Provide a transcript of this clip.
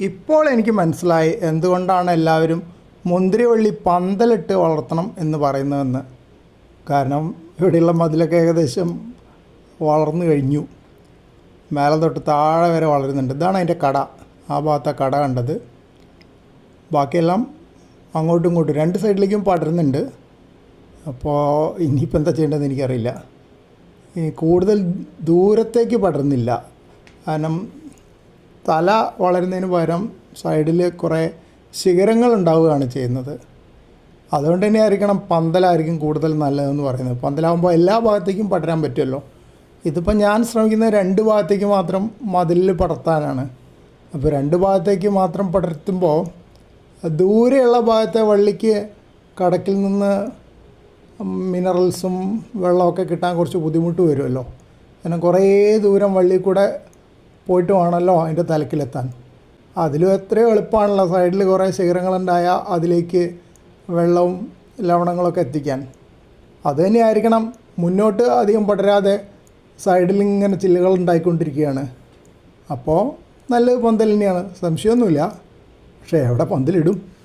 ഇപ്പോൾ എനിക്ക് മനസ്സിലായി എന്തുകൊണ്ടാണ് എല്ലാവരും മുന്തിരിവള്ളി പന്തലിട്ട് വളർത്തണം എന്ന് പറയുന്നതെന്ന്. കാരണം ഇവിടെയുള്ള മതിലൊക്കെ ഏകദേശം വളർന്നു കഴിഞ്ഞു. മേലെ തൊട്ട് താഴെ വരെ വളരുന്നുണ്ട്. ഇതാണ് അതിന്റെ കട. ആ ഭാഗത്തെ കട കണ്ടത്. ബാക്കിയെല്ലാം അങ്ങോട്ടും ഇങ്ങോട്ടും രണ്ട് സൈഡിലേക്കും പടരുന്നുണ്ട്. അപ്പോൾ ഇനിയിപ്പോൾ എന്താ ചെയ്യേണ്ടതെന്ന് എനിക്കറിയില്ല. കൂടുതൽ ദൂരത്തേക്ക് പടരുന്നില്ല. കാരണം തല വളരുന്നതിന് പകരം സൈഡിൽ കുറേ ശിഖരങ്ങൾ ഉണ്ടാവുകയാണ് ചെയ്യുന്നത്. അതുകൊണ്ട് തന്നെ ആയിരിക്കണം പന്തലായിരിക്കും കൂടുതൽ നല്ലതെന്ന് പറയുന്നത്. പന്തലാകുമ്പോൾ എല്ലാ ഭാഗത്തേക്കും പടരാൻ പറ്റുമല്ലോ. ഇതിപ്പോൾ ഞാൻ ശ്രമിക്കുന്ന രണ്ട് ഭാഗത്തേക്ക് മാത്രം മതിലിൽ പടർത്താനാണ്. അപ്പോൾ രണ്ട് ഭാഗത്തേക്ക് മാത്രം പടർത്തുമ്പോൾ ദൂരെയുള്ള ഭാഗത്തെ വള്ളിക്ക് കടക്കിൽ നിന്ന് മിനറൽസും വെള്ളമൊക്കെ കിട്ടാൻ കുറച്ച് ബുദ്ധിമുട്ട് വരുമല്ലോ. കാരണം കുറേ ദൂരം വള്ളി കൂടെ പോയിട്ട് വേണമല്ലോ അതിന്റെ തലക്കിലെത്താൻ. അതിലും എത്രയോ എളുപ്പമാണല്ലോ സൈഡിൽ കുറേ ശിഖരങ്ങളുണ്ടായാൽ അതിലേക്ക് വെള്ളവും ലവണങ്ങളൊക്കെ എത്തിക്കാൻ. അത് തന്നെയായിരിക്കണം. മുന്നോട്ട് അധികം പടരാതെ സൈഡിൽ ഇങ്ങനെ ചില്ലുകൾ ഉണ്ടായിക്കൊണ്ടിരിക്കുകയാണ്. അപ്പോൾ നല്ല പന്തൽ തന്നെയാണ് സംശയമൊന്നുമില്ല. പക്ഷേ എവിടെ പന്തലിടും?